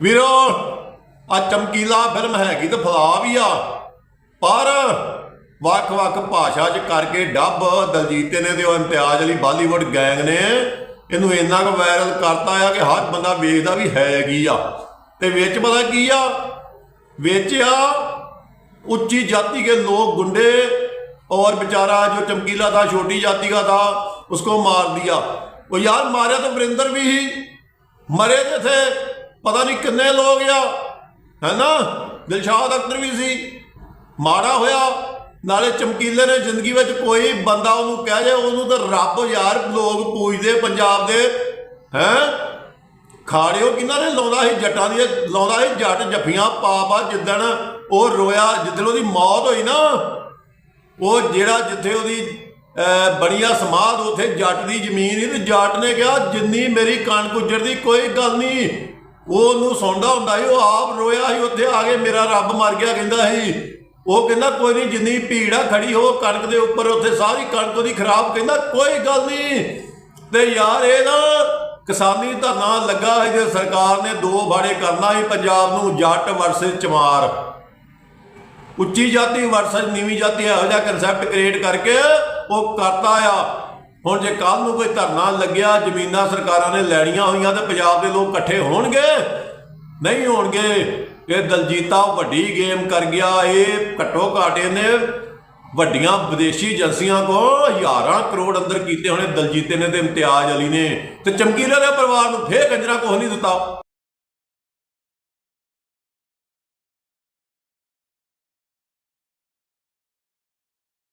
ਵੀਰੋ, ਆ ਚਮਕੀਲਾ ਫਿਲਮ ਹੈਗੀ ਤਾਂ ਫਲਾ ਵੀ ਆ। ਪਰ ਵੱਖ-ਵੱਖ ਭਾਸ਼ਾ 'ਚ ਕਰਕੇ ਡੱਬ ਦਲਜੀਤ ਨੇ ਤੇ ਉਹ ਇਮਤਿਆਜ਼ ਅਲੀ ਬਾਲੀਵੁੱਡ ਗੈਂਗ ਨੇ ਇਹਨੂੰ ਇੰਨਾ ਕੁ ਵਾਇਰਲ ਕਰਤਾ ਆ ਕਿ ਹਰ ਬੰਦਾ ਵੇਖਦਾ ਵੀ ਹੈਗੀ ਆ। ਤੇ ਵਿੱਚ ਪਤਾ ਕੀ ਆ? ਵਿੱਚ ਆ ਉੱਚੀ ਜਾਤੀ ਦੇ ਲੋਕ ਗੁੰਡੇ ਔਰ ਵਿਚਾਰਾ ਜੋ ਚਮਕੀਲਾ ਦਾ, ਛੋਟੀ ਜਾਤੀ ਦਾ ਦਾ, ਉਸਕੋ ਮਾਰ ਦਿਆ ਉਹ ਯਾਰ ਮਾਰਿਆ ਤਾਂ ਵਰਿੰਦਰ ਵੀ ਹੀ। ਮਰੇ ਤੇ ਥੇ ਪਤਾ ਨਹੀਂ ਕਿੰਨੇ ਲੋਕ ਆ ਹੈਨਾ ਦਿਲਸ਼ਾਦ ਅਖਤਰ ਵੀ ਸੀ, ਮਾੜਾ ਹੋਇਆ, ਨਾਲੇ ਚਮਕੀਲੇ ਨੇ ਜ਼ਿੰਦਗੀ ਵਿੱਚ ਕੋਈ ਬੰਦਾ ਉਹਨੂੰ ਕਹਿ ਜਾਏ ਉਹਨੂੰ ਤਾਂ ਰੱਬ ਯਾਰ ਲੋਕ ਪੂਜਦੇ ਪੰਜਾਬ ਦੇ, ਹੈ? ਖਾੜਿਓ ਕਿਨਾਂ ਨੇ ਲਾਉਂਦਾ ਸੀ ਜੱਟਾਂ ਦੀ ਲਾਉਂਦਾ ਸੀ ਜੱਟ ਜੱਫੀਆਂ ਪਾ ਪਾ ਜਿੱਦਣ ਉਹ ਰੋਇਆ, ਜਿੱਦਣ ਉਹਦੀ ਮੌਤ ਹੋਈ ਨਾ, ਉਹ ਜਿਹੜਾ ਜਿੱਥੇ ਉਹਦੀ ਬੜੀਆ ਸਮਾਧ, ਉਥੇ ਜੱਟ ਦੀ ਜ਼ਮੀਨ ਹੀ ਤੇ ਜੱਟ ਨੇ ਕਿਹਾ, ਜਿੰਨੀ ਮੇਰੀ ਕਣਕ ਉਜੜਦੀ, ਕੋਈ ਗੱਲ ਨਹੀਂ ਉਹ ਉਹਨੂੰ ਸੌਂਦਾ ਹੁੰਦਾ ਸੀ, ਉਹ ਆਪ ਰੋਇਆ ਸੀ, ਉੱਥੇ ਆ ਕੇ ਮੇਰਾ ਰੱਬ ਮਰ ਗਿਆ ਕਹਿੰਦਾ ਸੀ। ਉਹ ਕਹਿੰਦਾ, ਕੋਈ ਨਹੀਂ ਜਿੰਨੀ ਭੀੜ ਆ ਖੜੀ ਹੋ ਕਣਕ ਦੇ ਉੱਪਰ, ਉੱਥੇ ਸਾਰੀ ਕਣਕ ਉਹਦੀ ਖਰਾਬ, ਕਹਿੰਦਾ, ਕੋਈ ਗੱਲ ਨਹੀਂ ਤੇ ਯਾਰ, ਇਹ ਨਾ ਕਿਸਾਨੀ ਧਰਨਾ ਲੱਗਾ ਸੀ, ਤੇ ਸਰਕਾਰ ਨੇ ਦੋ ਬਾੜੇ ਕਰਨਾ ਸੀ, ਪੰਜਾਬ ਨੂੰ ਜੱਟ ਵਰਸਸ ਚਮਾਰ। ਉੱਚੀ ਜਾਤੀ ਵਰਸਸ ਨੀਵੀਂ ਜਾਤੀ, ਇਹੋ ਜਿਹਾ ਕਨਸੈਪਟ ਕ੍ਰੀਏਟ ਕਰਕੇ ਉਹ ਕਰਤਾ ਆ। ਹੁਣ ਜੇ ਕੱਲ ਨੂੰ ਕੋਈ ਧਰਨਾ ਲੱਗਿਆ, ਜ਼ਮੀਨਾਂ ਸਰਕਾਰਾਂ ਨੇ ਲੈਣੀਆਂ ਹੋਈਆਂ ਤੇ ਪੰਜਾਬ ਦੇ ਲੋਕ ਇਕੱਠੇ ਹੋਣਗੇ? ਨਹੀਂ ਹੋਣਗੇ। ਇਹ ਦਲਜੀਤਾ ਵੱਡੀ ਗੇਮ ਕਰ ਗਿਆ, ਇਹ ਘੱਟੋ ਘੱਟ ਇਹਨੇ ਵੱਡੀਆਂ ਵਿਦੇਸ਼ੀ ਏਜੰਸੀਆਂ ਕੋ ਹਜ਼ਾਰਾਂ ਕਰੋੜ ਅੰਦਰ ਕੀਤੇ ਹੋਣੇ ਦਲਜੀਤੇ ਨੇ ਤੇ ਇਮਤਿਆਜ਼ ਅਲੀ ਨੇ ਤੇ ਚਮਕੀਲੇ ਦੇ ਪਰਿਵਾਰ ਨੂੰ ਫੇਰ ਕੰਜਰਾ ਕੁਛ ਨਹੀਂ ਦਿੱਤਾ।